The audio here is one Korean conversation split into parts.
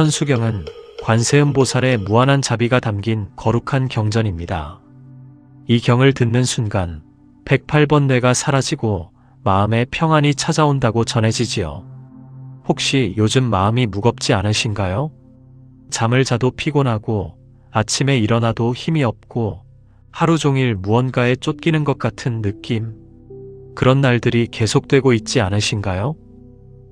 천수경은 관세음보살의 무한한 자비가 담긴 거룩한 경전입니다. 이 경을 듣는 순간 108번 뇌가 사라지고 마음의 평안이 찾아온다고 전해지지요. 혹시 요즘 마음이 무겁지 않으신가요? 잠을 자도 피곤하고 아침에 일어나도 힘이 없고 하루 종일 무언가에 쫓기는 것 같은 느낌. 그런 날들이 계속되고 있지 않으신가요?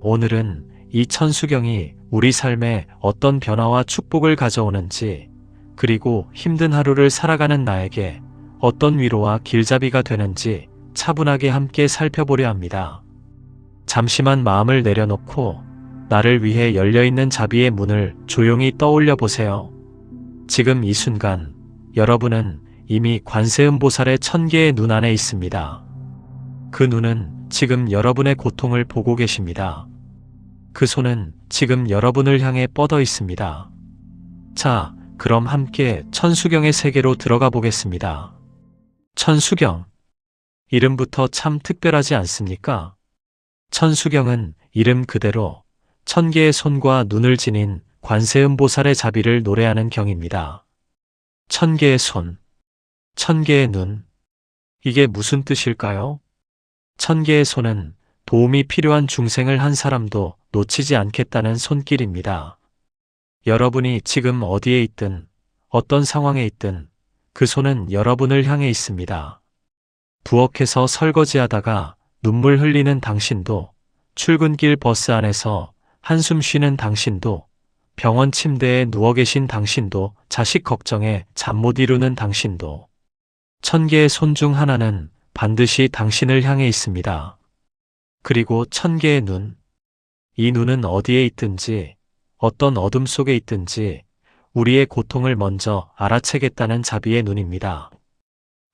오늘은 이 천수경이 우리 삶에 어떤 변화와 축복을 가져오는지, 그리고 힘든 하루를 살아가는 나에게 어떤 위로와 길잡이가 되는지 차분하게 함께 살펴보려 합니다. 잠시만 마음을 내려놓고 나를 위해 열려있는 자비의 문을 조용히 떠올려 보세요. 지금 이 순간 여러분은 이미 관세음보살의 천개의 눈 안에 있습니다. 그 눈은 지금 여러분의 고통을 보고 계십니다. 그 손은 지금 여러분을 향해 뻗어 있습니다. 자, 그럼 함께 천수경의 세계로 들어가 보겠습니다. 천수경. 이름부터 참 특별하지 않습니까? 천수경은 이름 그대로 천 개의 손과 눈을 지닌 관세음보살의 자비를 노래하는 경입니다. 천 개의 손, 천 개의 눈. 이게 무슨 뜻일까요? 천 개의 손은 도움이 필요한 중생을 한 사람도 놓치지 않겠다는 손길입니다. 여러분이 지금 어디에 있든 어떤 상황에 있든 그 손은 여러분을 향해 있습니다. 부엌에서 설거지하다가 눈물 흘리는 당신도 출근길 버스 안에서 한숨 쉬는 당신도 병원 침대에 누워 계신 당신도 자식 걱정에 잠 못 이루는 당신도 천 개의 손 중 하나는 반드시 당신을 향해 있습니다. 그리고 천 개의 눈. 이 눈은 어디에 있든지 어떤 어둠 속에 있든지 우리의 고통을 먼저 알아채겠다는 자비의 눈입니다.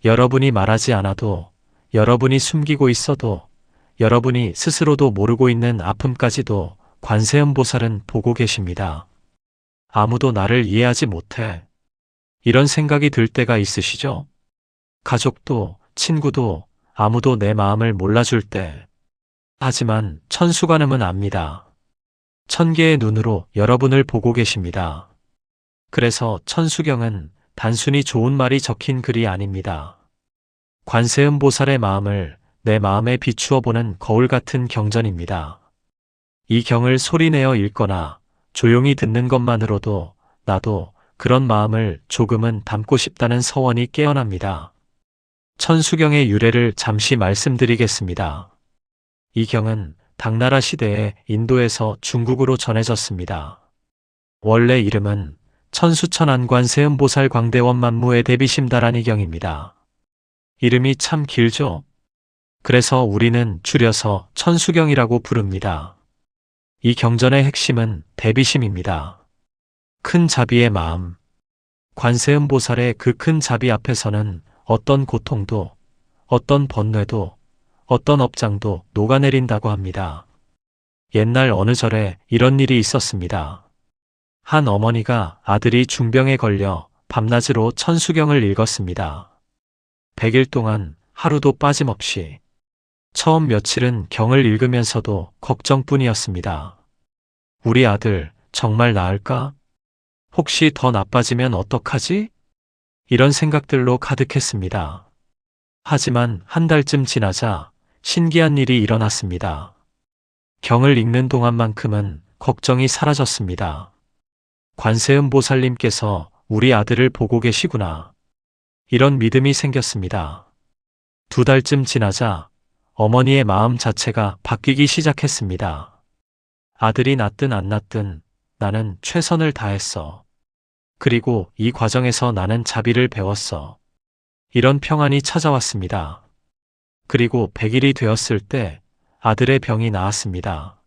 여러분이 말하지 않아도 여러분이 숨기고 있어도 여러분이 스스로도 모르고 있는 아픔까지도 관세음보살은 보고 계십니다. 아무도 나를 이해하지 못해. 이런 생각이 들 때가 있으시죠? 가족도, 친구도, 아무도 내 마음을 몰라줄 때. 하지만 천수관음은 압니다. 천 개의 눈으로 여러분을 보고 계십니다. 그래서 천수경은 단순히 좋은 말이 적힌 글이 아닙니다. 관세음 보살의 마음을 내 마음에 비추어 보는 거울 같은 경전입니다. 이 경을 소리내어 읽거나 조용히 듣는 것만으로도 나도 그런 마음을 조금은 담고 싶다는 서원이 깨어납니다. 천수경의 유래를 잠시 말씀드리겠습니다. 이 경은 당나라 시대에 인도에서 중국으로 전해졌습니다. 원래 이름은 천수천안관 세음보살 광대원 만무의 대비심다라니 경입니다. 이름이 참 길죠? 그래서 우리는 줄여서 천수경이라고 부릅니다. 이 경전의 핵심은 대비심입니다. 큰 자비의 마음. 관세음보살의 그 큰 자비 앞에서는 어떤 고통도, 어떤 번뇌도, 어떤 업장도 녹아내린다고 합니다. 옛날 어느 절에 이런 일이 있었습니다. 한 어머니가 아들이 중병에 걸려 밤낮으로 천수경을 읽었습니다. 100일 동안 하루도 빠짐없이 처음 며칠은 경을 읽으면서도 걱정뿐이었습니다. 우리 아들 정말 나을까? 혹시 더 나빠지면 어떡하지? 이런 생각들로 가득했습니다. 하지만 한 달쯤 지나자 신기한 일이 일어났습니다. 경을 읽는 동안만큼은 걱정이 사라졌습니다. 관세음 보살님께서 우리 아들을 보고 계시구나. 이런 믿음이 생겼습니다. 두 달쯤 지나자 어머니의 마음 자체가 바뀌기 시작했습니다. 아들이 낳든 안 낳든 나는 최선을 다했어. 그리고 이 과정에서 나는 자비를 배웠어. 이런 평안이 찾아왔습니다. 그리고 100일이 되었을 때 아들의 병이 나았습니다.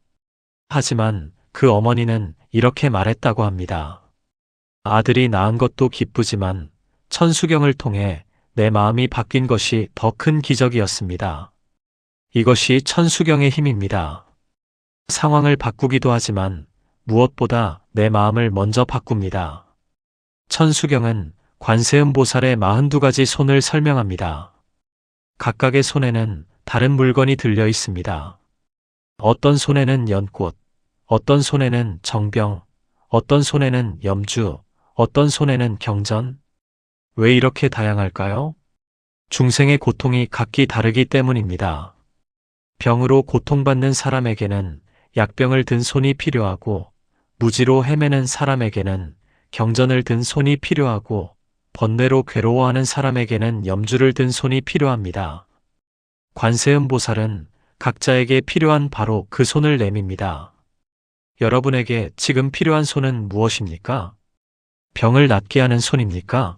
하지만 그 어머니는 이렇게 말했다고 합니다. 아들이 낳은 것도 기쁘지만 천수경을 통해 내 마음이 바뀐 것이 더 큰 기적이었습니다. 이것이 천수경의 힘입니다. 상황을 바꾸기도 하지만 무엇보다 내 마음을 먼저 바꿉니다. 천수경은 관세음보살의 42가지 손을 설명합니다. 각각의 손에는 다른 물건이 들려 있습니다. 어떤 손에는 연꽃, 어떤 손에는 정병, 어떤 손에는 염주, 어떤 손에는 경전. 왜 이렇게 다양할까요? 중생의 고통이 각기 다르기 때문입니다. 병으로 고통받는 사람에게는 약병을 든 손이 필요하고 무지로 헤매는 사람에게는 경전을 든 손이 필요하고 번뇌로 괴로워하는 사람에게는 염주를 든 손이 필요합니다. 관세음 보살은 각자에게 필요한 바로 그 손을 내밉니다. 여러분에게 지금 필요한 손은 무엇입니까? 병을 낫게 하는 손입니까?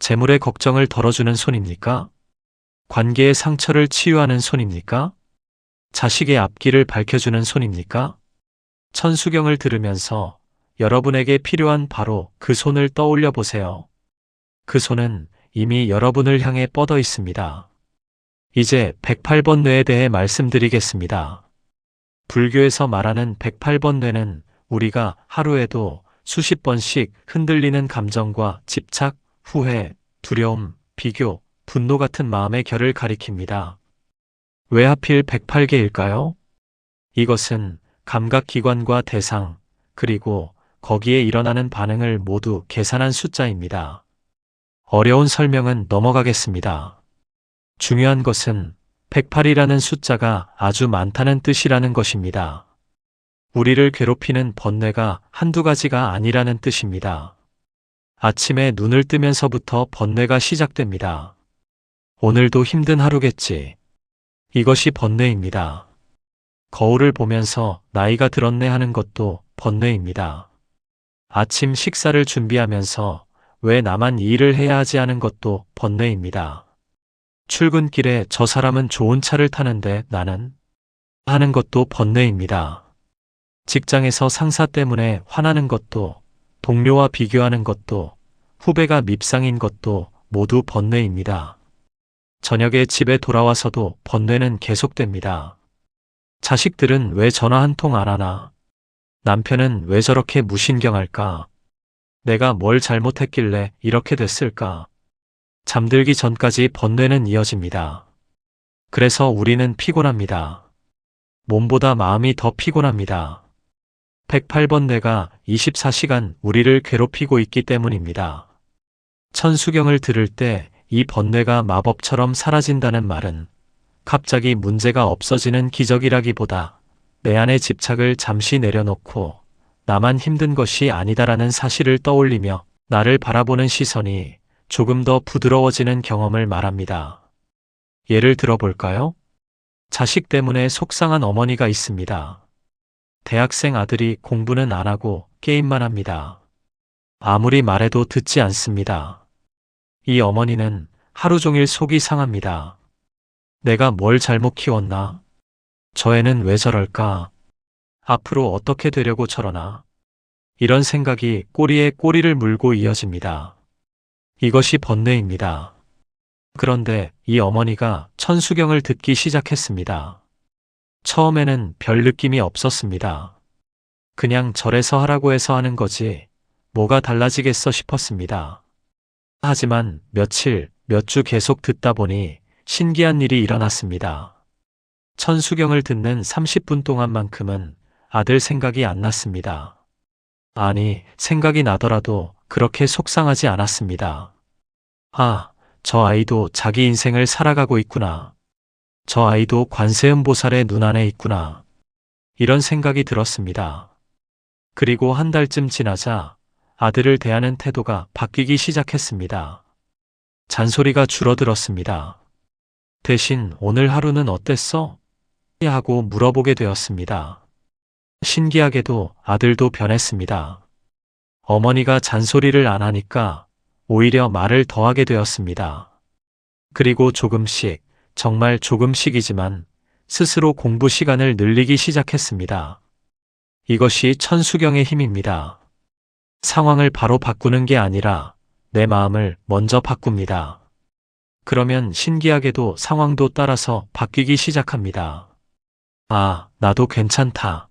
재물의 걱정을 덜어주는 손입니까? 관계의 상처를 치유하는 손입니까? 자식의 앞길을 밝혀주는 손입니까? 천수경을 들으면서 여러분에게 필요한 바로 그 손을 떠올려 보세요. 그 손은 이미 여러분을 향해 뻗어 있습니다. 이제 108번 뇌에 대해 말씀드리겠습니다. 불교에서 말하는 108번 뇌는 우리가 하루에도 수십 번씩 흔들리는 감정과 집착, 후회, 두려움, 비교, 분노 같은 마음의 결을 가리킵니다. 왜 하필 108개일까요? 이것은 감각기관과 대상, 그리고 거기에 일어나는 반응을 모두 계산한 숫자입니다. 어려운 설명은 넘어가겠습니다. 중요한 것은 108이라는 숫자가 아주 많다는 뜻이라는 것입니다. 우리를 괴롭히는 번뇌가 한두 가지가 아니라는 뜻입니다. 아침에 눈을 뜨면서부터 번뇌가 시작됩니다. 오늘도 힘든 하루겠지. 이것이 번뇌입니다. 거울을 보면서 나이가 들었네 하는 것도 번뇌입니다. 아침 식사를 준비하면서 왜 나만 이 일을 해야 하지 하는 것도 번뇌입니다. 출근길에 저 사람은 좋은 차를 타는데 나는 하는 것도 번뇌입니다. 직장에서 상사 때문에 화나는 것도 동료와 비교하는 것도 후배가 밉상인 것도 모두 번뇌입니다. 저녁에 집에 돌아와서도 번뇌는 계속됩니다. 자식들은 왜 전화 한 통 안 하나? 남편은 왜 저렇게 무신경할까? 내가 뭘 잘못했길래 이렇게 됐을까? 잠들기 전까지 번뇌는 이어집니다. 그래서 우리는 피곤합니다. 몸보다 마음이 더 피곤합니다. 108번 뇌가 24시간 우리를 괴롭히고 있기 때문입니다. 천수경을 들을 때 이 번뇌가 마법처럼 사라진다는 말은 갑자기 문제가 없어지는 기적이라기보다 내 안의 집착을 잠시 내려놓고 나만 힘든 것이 아니다라는 사실을 떠올리며 나를 바라보는 시선이 조금 더 부드러워지는 경험을 말합니다. 예를 들어볼까요? 자식 때문에 속상한 어머니가 있습니다. 대학생 아들이 공부는 안 하고 게임만 합니다. 아무리 말해도 듣지 않습니다. 이 어머니는 하루 종일 속이 상합니다. 내가 뭘 잘못 키웠나? 저 애는 왜 저럴까? 앞으로 어떻게 되려고 저러나? 이런 생각이 꼬리에 꼬리를 물고 이어집니다. 이것이 번뇌입니다. 그런데 이 어머니가 천수경을 듣기 시작했습니다. 처음에는 별 느낌이 없었습니다. 그냥 절에서 하라고 해서 하는 거지 뭐가 달라지겠어 싶었습니다. 하지만 며칠, 몇 주 계속 듣다 보니 신기한 일이 일어났습니다. 천수경을 듣는 30분 동안만큼은 아들 생각이 안 났습니다. 아니, 생각이 나더라도 그렇게 속상하지 않았습니다. 아, 저 아이도 자기 인생을 살아가고 있구나. 저 아이도 관세음보살의 눈 안에 있구나. 이런 생각이 들었습니다. 그리고 한 달쯤 지나자 아들을 대하는 태도가 바뀌기 시작했습니다. 잔소리가 줄어들었습니다. 대신 오늘 하루는 어땠어? 하고 물어보게 되었습니다. 신기하게도 아들도 변했습니다. 어머니가 잔소리를 안 하니까 오히려 말을 더하게 되었습니다. 그리고 조금씩, 정말 조금씩이지만 스스로 공부 시간을 늘리기 시작했습니다. 이것이 천수경의 힘입니다. 상황을 바로 바꾸는 게 아니라 내 마음을 먼저 바꿉니다. 그러면 신기하게도 상황도 따라서 바뀌기 시작합니다. 아, 나도 괜찮다.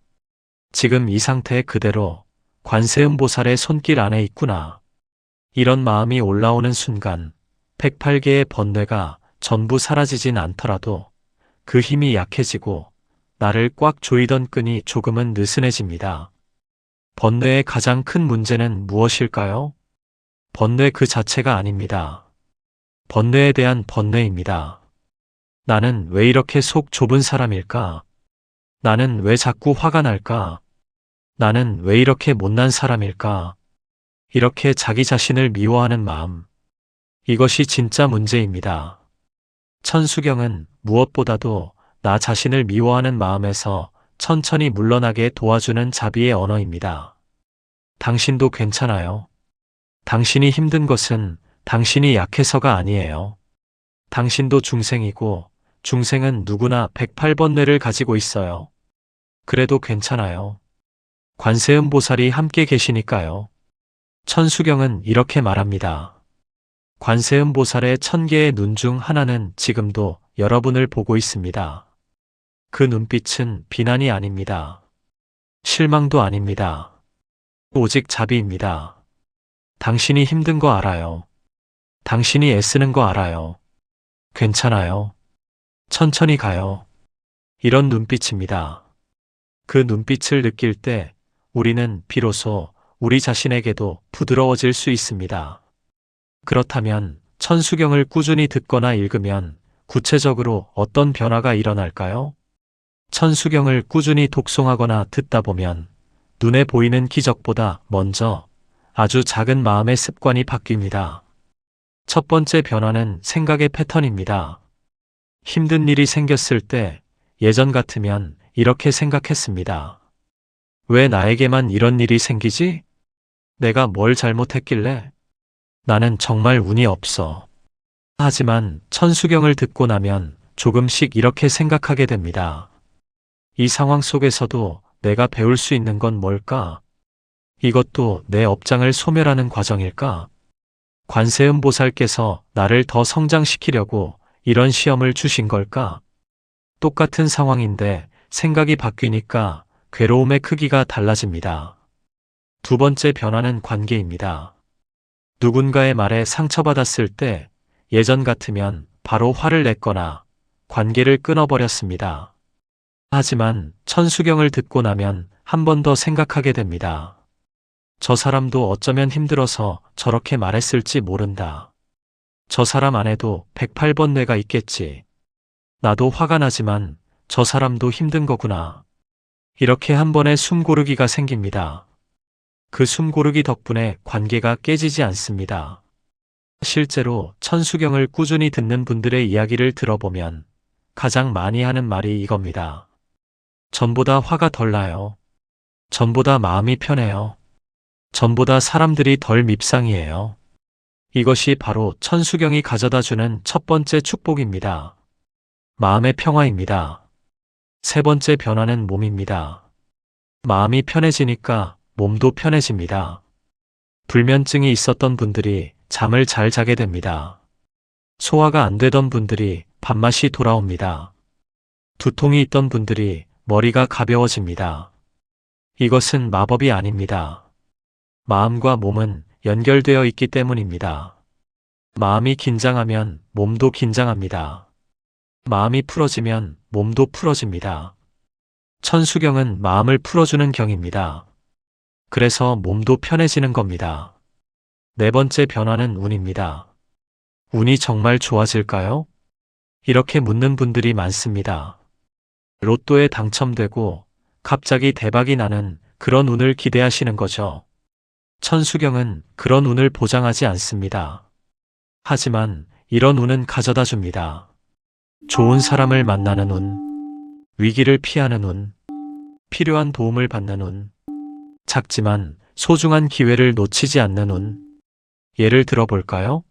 지금 이 상태 그대로 관세음보살의 손길 안에 있구나. 이런 마음이 올라오는 순간 108개의 번뇌가 전부 사라지진 않더라도 그 힘이 약해지고 나를 꽉 조이던 끈이 조금은 느슨해집니다. 번뇌의 가장 큰 문제는 무엇일까요? 번뇌 그 자체가 아닙니다. 번뇌에 대한 번뇌입니다. 나는 왜 이렇게 속 좁은 사람일까? 나는 왜 자꾸 화가 날까? 나는 왜 이렇게 못난 사람일까? 이렇게 자기 자신을 미워하는 마음. 이것이 진짜 문제입니다. 천수경은 무엇보다도 나 자신을 미워하는 마음에서 천천히 물러나게 도와주는 자비의 언어입니다. 당신도 괜찮아요. 당신이 힘든 것은 당신이 약해서가 아니에요. 당신도 중생이고 중생은 누구나 108번 뇌를 가지고 있어요. 그래도 괜찮아요. 관세음 보살이 함께 계시니까요. 천수경은 이렇게 말합니다. 관세음 보살의 천 개의 눈 중 하나는 지금도 여러분을 보고 있습니다. 그 눈빛은 비난이 아닙니다. 실망도 아닙니다. 오직 자비입니다. 당신이 힘든 거 알아요. 당신이 애쓰는 거 알아요. 괜찮아요. 천천히 가요. 이런 눈빛입니다. 그 눈빛을 느낄 때 우리는 비로소 우리 자신에게도 부드러워질 수 있습니다. 그렇다면 천수경을 꾸준히 듣거나 읽으면 구체적으로 어떤 변화가 일어날까요? 천수경을 꾸준히 독송하거나 듣다 보면 눈에 보이는 기적보다 먼저 아주 작은 마음의 습관이 바뀝니다. 첫 번째 변화는 생각의 패턴입니다. 힘든 일이 생겼을 때 예전 같으면 이렇게 생각했습니다. 왜 나에게만 이런 일이 생기지? 내가 뭘 잘못했길래? 나는 정말 운이 없어. 하지만 천수경을 듣고 나면 조금씩 이렇게 생각하게 됩니다. 이 상황 속에서도 내가 배울 수 있는 건 뭘까? 이것도 내 업장을 소멸하는 과정일까? 관세음 보살께서 나를 더 성장시키려고 이런 시험을 주신 걸까? 똑같은 상황인데 생각이 바뀌니까 괴로움의 크기가 달라집니다. 두 번째 변화는 관계입니다. 누군가의 말에 상처받았을 때 예전 같으면 바로 화를 냈거나 관계를 끊어버렸습니다. 하지만 천수경을 듣고 나면 한 번 더 생각하게 됩니다. 저 사람도 어쩌면 힘들어서 저렇게 말했을지 모른다. 저 사람 안에도 108번 뇌가 있겠지. 나도 화가 나지만 저 사람도 힘든 거구나. 이렇게 한 번에 숨 고르기가 생깁니다. 그 숨 고르기 덕분에 관계가 깨지지 않습니다. 실제로 천수경을 꾸준히 듣는 분들의 이야기를 들어보면 가장 많이 하는 말이 이겁니다. 전보다 화가 덜 나요. 전보다 마음이 편해요. 전보다 사람들이 덜 밉상이에요. 이것이 바로 천수경이 가져다 주는 첫 번째 축복입니다. 마음의 평화입니다. 세 번째 변화는 몸입니다. 마음이 편해지니까 몸도 편해집니다. 불면증이 있었던 분들이 잠을 잘 자게 됩니다. 소화가 안 되던 분들이 밥맛이 돌아옵니다. 두통이 있던 분들이 머리가 가벼워집니다. 이것은 마법이 아닙니다. 마음과 몸은 연결되어 있기 때문입니다. 마음이 긴장하면 몸도 긴장합니다. 마음이 풀어지면 몸도 풀어집니다. 천수경은 마음을 풀어주는 경입니다. 그래서 몸도 편해지는 겁니다. 네 번째 변화는 운입니다. 운이 정말 좋아질까요? 이렇게 묻는 분들이 많습니다. 로또에 당첨되고 갑자기 대박이 나는 그런 운을 기대하시는 거죠. 천수경은 그런 운을 보장하지 않습니다. 하지만 이런 운은 가져다 줍니다. 좋은 사람을 만나는 운, 위기를 피하는 운, 필요한 도움을 받는 운, 작지만 소중한 기회를 놓치지 않는 운. 예를 들어볼까요?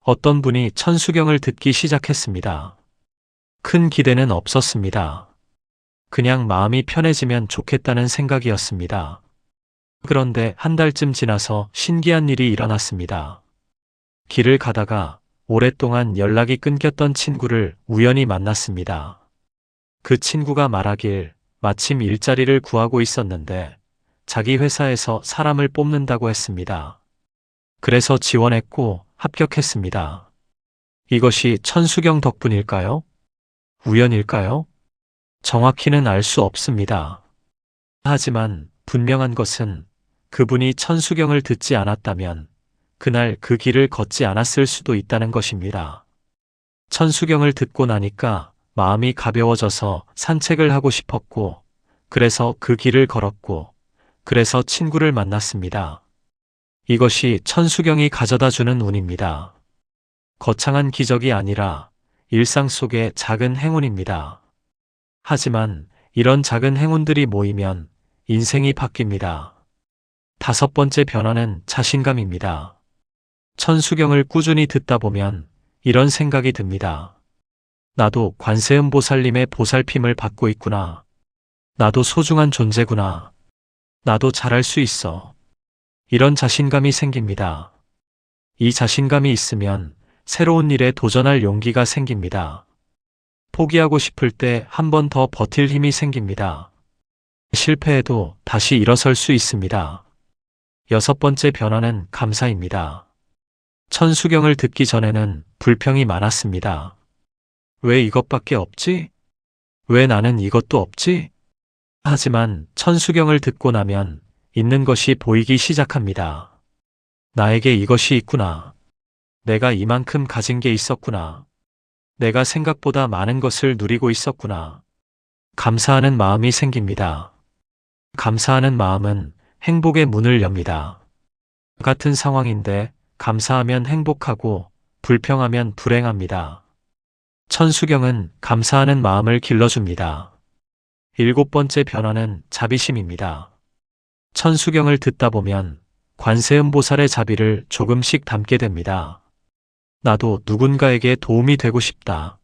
어떤 분이 천수경을 듣기 시작했습니다. 큰 기대는 없었습니다. 그냥 마음이 편해지면 좋겠다는 생각이었습니다. 그런데 한 달쯤 지나서 신기한 일이 일어났습니다. 길을 가다가 오랫동안 연락이 끊겼던 친구를 우연히 만났습니다. 그 친구가 말하길 마침 일자리를 구하고 있었는데 자기 회사에서 사람을 뽑는다고 했습니다. 그래서 지원했고 합격했습니다. 이것이 천수경 덕분일까요? 우연일까요? 정확히는 알 수 없습니다. 하지만 분명한 것은 그분이 천수경을 듣지 않았다면 그날 그 길을 걷지 않았을 수도 있다는 것입니다. 천수경을 듣고 나니까 마음이 가벼워져서 산책을 하고 싶었고, 그래서 그 길을 걸었고, 그래서 친구를 만났습니다. 이것이 천수경이 가져다 주는 운입니다. 거창한 기적이 아니라 일상 속의 작은 행운입니다. 하지만 이런 작은 행운들이 모이면 인생이 바뀝니다. 다섯 번째 변화는 자신감입니다. 천수경을 꾸준히 듣다 보면 이런 생각이 듭니다. 나도 관세음 보살님의 보살핌을 받고 있구나. 나도 소중한 존재구나. 나도 잘할 수 있어. 이런 자신감이 생깁니다. 이 자신감이 있으면 새로운 일에 도전할 용기가 생깁니다. 포기하고 싶을 때 한 번 더 버틸 힘이 생깁니다. 실패해도 다시 일어설 수 있습니다. 여섯 번째 변화는 감사입니다. 천수경을 듣기 전에는 불평이 많았습니다. 왜 이것밖에 없지? 왜 나는 이것도 없지? 하지만 천수경을 듣고 나면 있는 것이 보이기 시작합니다. 나에게 이것이 있구나. 내가 이만큼 가진 게 있었구나. 내가 생각보다 많은 것을 누리고 있었구나. 감사하는 마음이 생깁니다. 감사하는 마음은 행복의 문을 엽니다. 같은 상황인데 감사하면 행복하고 불평하면 불행합니다. 천수경은 감사하는 마음을 길러줍니다. 일곱 번째 변화는 자비심입니다. 천수경을 듣다 보면 관세음보살의 자비를 조금씩 담게 됩니다. 나도 누군가에게 도움이 되고 싶다.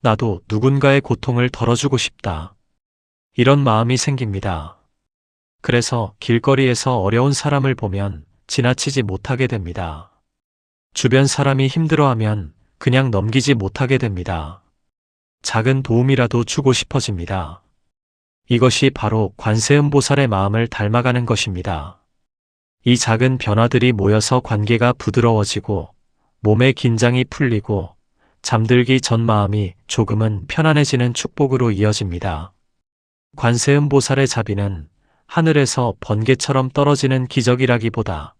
나도 누군가의 고통을 덜어주고 싶다. 이런 마음이 생깁니다. 그래서 길거리에서 어려운 사람을 보면 지나치지 못하게 됩니다. 주변 사람이 힘들어하면 그냥 넘기지 못하게 됩니다. 작은 도움이라도 주고 싶어집니다. 이것이 바로 관세음보살의 마음을 닮아가는 것입니다. 이 작은 변화들이 모여서 관계가 부드러워지고 몸의 긴장이 풀리고 잠들기 전 마음이 조금은 편안해지는 축복으로 이어집니다. 관세음보살의 자비는 하늘에서 번개처럼 떨어지는 기적이라기보다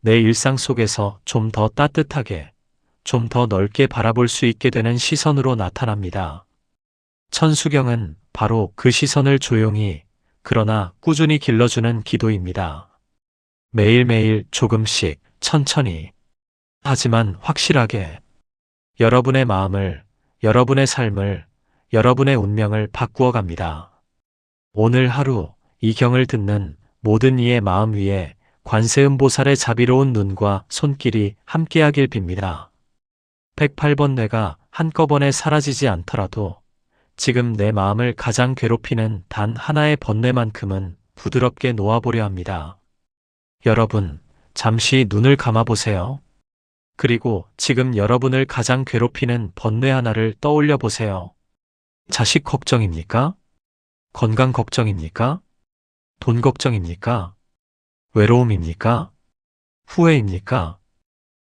내 일상 속에서 좀 더 따뜻하게, 좀 더 넓게 바라볼 수 있게 되는 시선으로 나타납니다. 천수경은 바로 그 시선을 조용히, 그러나 꾸준히 길러주는 기도입니다. 매일매일 조금씩, 천천히, 하지만 확실하게 여러분의 마음을, 여러분의 삶을, 여러분의 운명을 바꾸어 갑니다. 오늘 하루 이 경을 듣는 모든 이의 마음 위에 관세음보살의 자비로운 눈과 손길이 함께하길 빕니다. 108번 뇌가 한꺼번에 사라지지 않더라도 지금 내 마음을 가장 괴롭히는 단 하나의 번뇌만큼은 부드럽게 놓아보려 합니다. 여러분, 잠시 눈을 감아보세요. 그리고 지금 여러분을 가장 괴롭히는 번뇌 하나를 떠올려 보세요. 자식 걱정입니까? 건강 걱정입니까? 돈 걱정입니까? 외로움입니까? 후회입니까?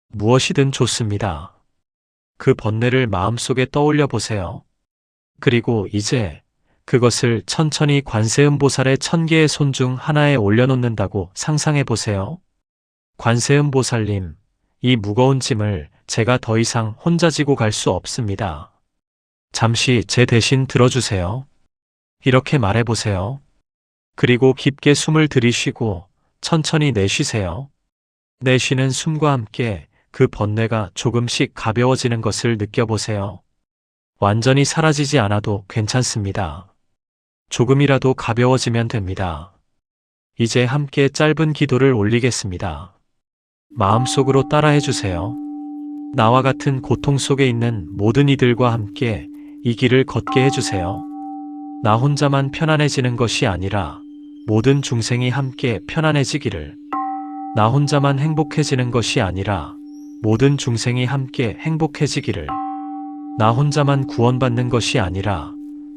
무엇이든 좋습니다. 그 번뇌를 마음속에 떠올려 보세요. 그리고 이제 그것을 천천히 관세음보살의 천 개의 손 중 하나에 올려놓는다고 상상해 보세요. 관세음보살님, 이 무거운 짐을 제가 더 이상 혼자 지고 갈 수 없습니다. 잠시 제 대신 들어주세요. 이렇게 말해 보세요. 그리고 깊게 숨을 들이쉬고 천천히 내쉬세요. 내쉬는 숨과 함께 그 번뇌가 조금씩 가벼워지는 것을 느껴보세요. 완전히 사라지지 않아도 괜찮습니다. 조금이라도 가벼워지면 됩니다. 이제 함께 짧은 기도를 올리겠습니다. 마음속으로 따라해 주세요. 나와 같은 고통 속에 있는 모든 이들과 함께 이 길을 걷게 해주세요. 나 혼자만 편안해지는 것이 아니라 모든 중생이 함께 편안해지기를. 나 혼자만 행복해지는 것이 아니라 모든 중생이 함께 행복해지기를. 나 혼자만 구원받는 것이 아니라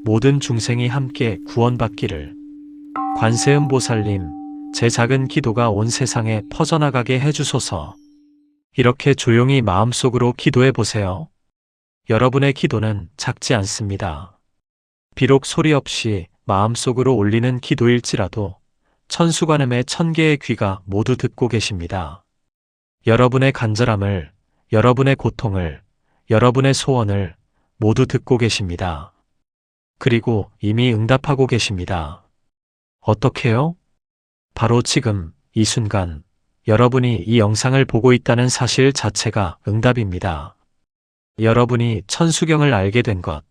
모든 중생이 함께 구원받기를. 관세음 보살님, 제 작은 기도가 온 세상에 퍼져나가게 해주소서. 이렇게 조용히 마음속으로 기도해 보세요. 여러분의 기도는 작지 않습니다. 비록 소리 없이 마음속으로 올리는 기도일지라도 천수관음의 천 개의 귀가 모두 듣고 계십니다. 여러분의 간절함을, 여러분의 고통을, 여러분의 소원을 모두 듣고 계십니다. 그리고 이미 응답하고 계십니다. 어떻게요? 바로 지금, 이 순간, 여러분이 이 영상을 보고 있다는 사실 자체가 응답입니다. 여러분이 천수경을 알게 된 것,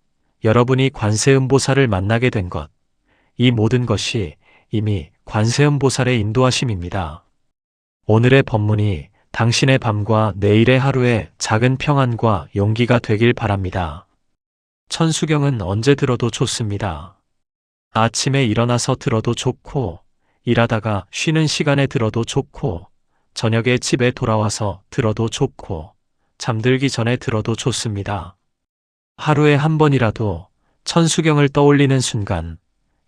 여러분이 관세음보살을 만나게 된 것, 이 모든 것이 이미 관세음보살의 인도하심입니다. 오늘의 법문이 당신의 밤과 내일의 하루에 작은 평안과 용기가 되길 바랍니다. 천수경은 언제 들어도 좋습니다. 아침에 일어나서 들어도 좋고, 일하다가 쉬는 시간에 들어도 좋고, 저녁에 집에 돌아와서 들어도 좋고, 잠들기 전에 들어도 좋습니다. 하루에 한 번이라도 천수경을 떠올리는 순간,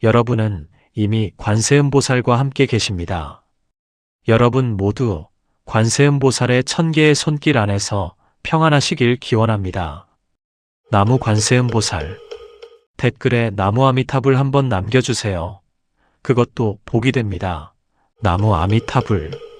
여러분은 이미 관세음보살과 함께 계십니다. 여러분 모두 관세음보살의 천 개의 손길 안에서 평안하시길 기원합니다. 나무 관세음보살. 댓글에 나무 아미타불 한번 남겨주세요. 그것도 복이 됩니다. 나무 아미타불.